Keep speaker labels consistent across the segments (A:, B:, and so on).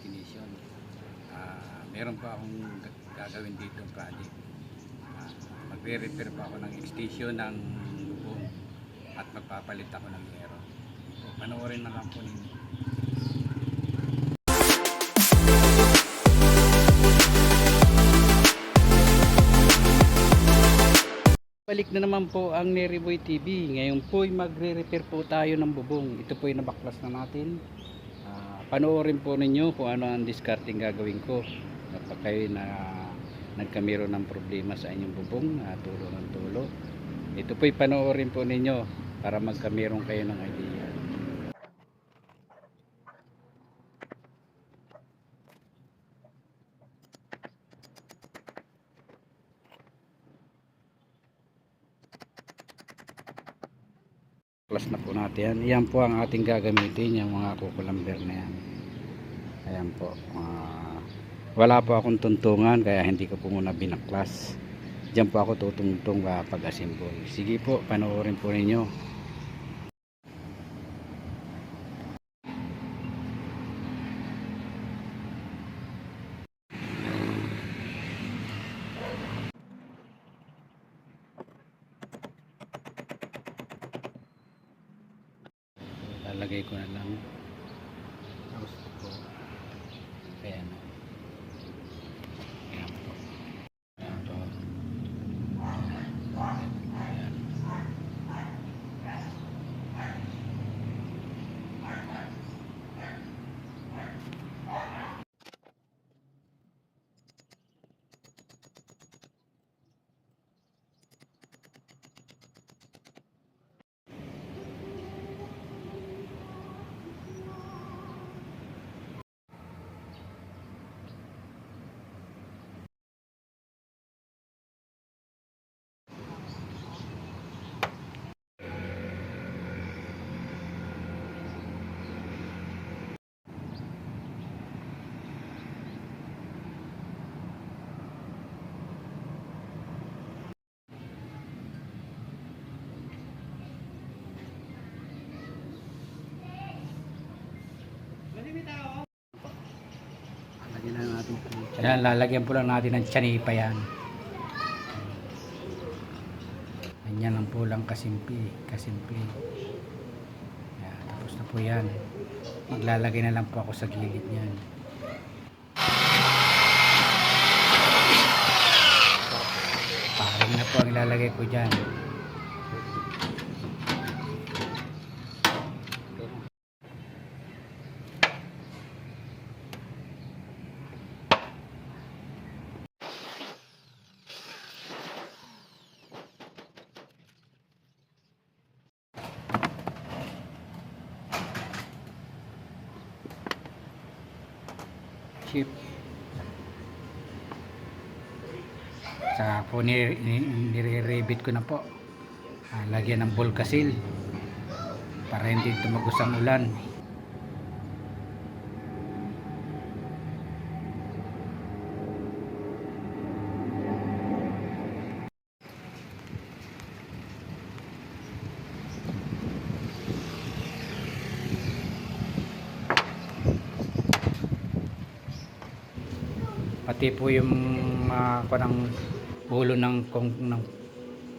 A: destination. Ah, meron pa akong ga- gagawin dito project. Ah, magre-repair pa ako ng extension ng bubong at magpapalit ako ng yero. So, panoorin na lang po ninyo. Balik na naman po ang Neriboy TV. Ngayon po ay magre-repair po tayo ng bubong. Ito po ay nabaklas na natin. Panoorin po ninyo kung ano ang discarding gagawin ko. Kapag kayo na nagkamero ng problema sa inyong bubong, na tulo ng tulo. Ito po ay panoorin po ninyo para magkameron kayo ng idea. Plus na po natin yan. Yan po ang ating gagamitin, yung mga kukulamber na yan. Ayan po. Ah, wala po akong tuntungan kaya hindi ko po muna binaklas. Diyan po ako tutungtong kapag assemble. Sige po, panoorin po ninyo. Lalagay ko na lang. Tapos po ayan ayan po ayan po ayan Lagyan na Yan, lalagyan po lang natin ng tsanipa yan. Ganyan lang po lang kasimple. Kasimple. Yan, tapos na po yan. Maglalagay na lang po ako sa gilid niyan. Parang na po ang ilalagay ko dyan. Chip. Sa po ni, ni, nire-rebit ko na po. Ah, lagyan ng bulkasil para hindi tumagos ang ulan pati po yung uh, ulo ng kung ng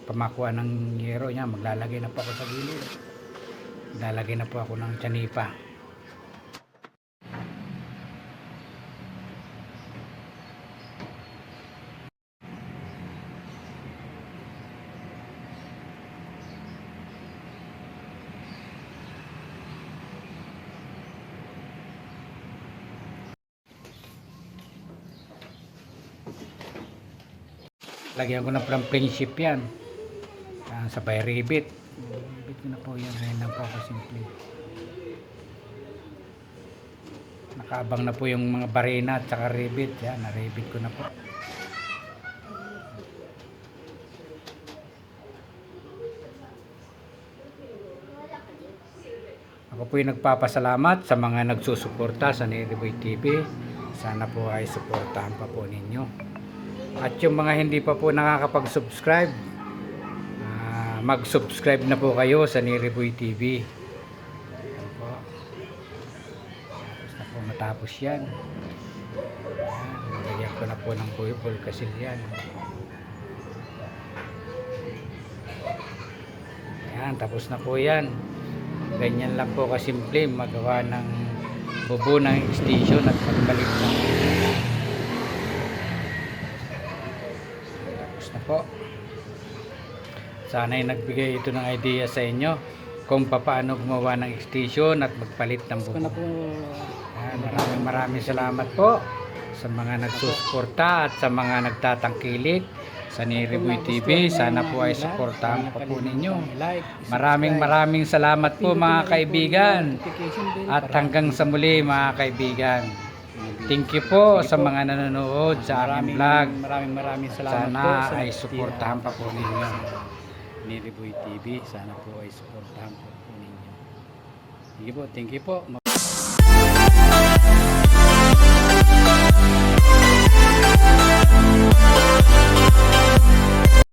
A: pamakuha ng yero niya. Maglalagay na po ako sa gilid. Maglalagay na po ako ng tsanipa lagyan ko na from friendship yan. Uh, sabay ribbit ribbit ko na po yan. Ngayon lang po ako simple. Nakaabang na po yung mga barena at saka ribbit yan na ribbit ko na po. Ako po yung nagpapasalamat sa mga nagsusuporta sa Neriboy TV sana po ay suportahan pa po ninyo at yung mga hindi pa po nakakapag-subscribe, ah, mag-subscribe na po kayo sa Niriboy TV. Ayan po. Na po matapos. yan. Yan, lagyan ko na po ng puypol kasi yan. Yan, tapos na po yan. Ganyan lang po kasimple magawa ng bubo ng extension at pagbalik ng po. Sana'y nagbigay ito ng idea sa inyo kung paano gumawa ng extension at magpalit ng
B: Gusto ko na
A: bubo.
B: po
A: Yan, maraming maraming salamat po sa mga nagsusuporta at sa mga nagtatangkilik sa Niriboy TV. Sana po ay suportahan pa po ninyo. Maraming maraming salamat po mga kaibigan. At hanggang sa muli mga kaibigan. Thank you po sa mga nanonood sa aming vlog.
B: Maraming maraming salamat
A: Sana
B: po sa
A: ay suportahan pa po ninyo.
B: Niriboy TV. Sana po ay suportahan po po ninyo. Sige po, thank you po.